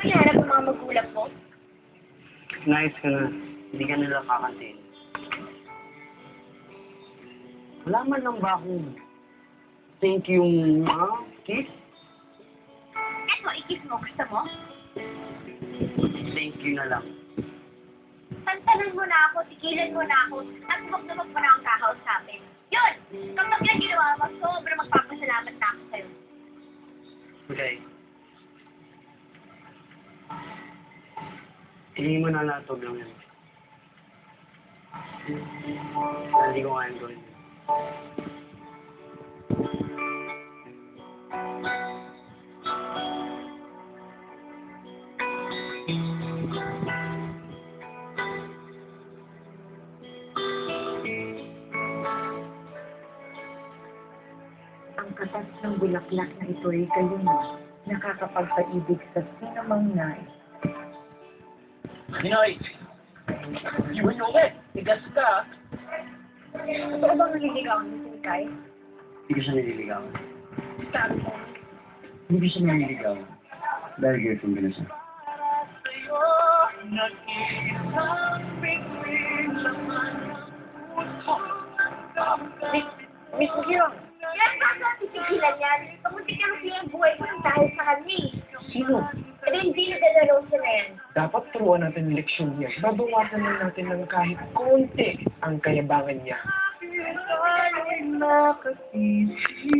Pinarap ng mga magulang mo. Nice ka na. Hindi ka nila kakantin. Wala man lang ba akong thank you, ma? Kiss? Eto, ikis mo. Gusto mo? Thank you na lang. Tantanan mo na ako, tigilan mo na ako, at huwag na huwag mo na Tingin mo na huwag lang yan. Hindi ko kayang gawin. Ang katas ng bulaklak na ito ay kayo na nakakapagpaibig sa sino mang nais. Pinoy! Iwan nyo ulit! Tigas ka! Totoo bang naliligawan mo si Kay? Hindi ko siya nililigawan. Sabi mo, Hindi ko siya nililigawan. Dahil girlfriend ko na siya. Miss, Miss Giro, Yan, baka titigilan yan. Pamuntik na kasi yung buhay mo dahil sa kanya eh. sino? Hindi na dalaro siya na yan. dapat turuan natin leksyon niya. Babawasan lang natin ng kahit konti ang kayabangan niya. Nakasisi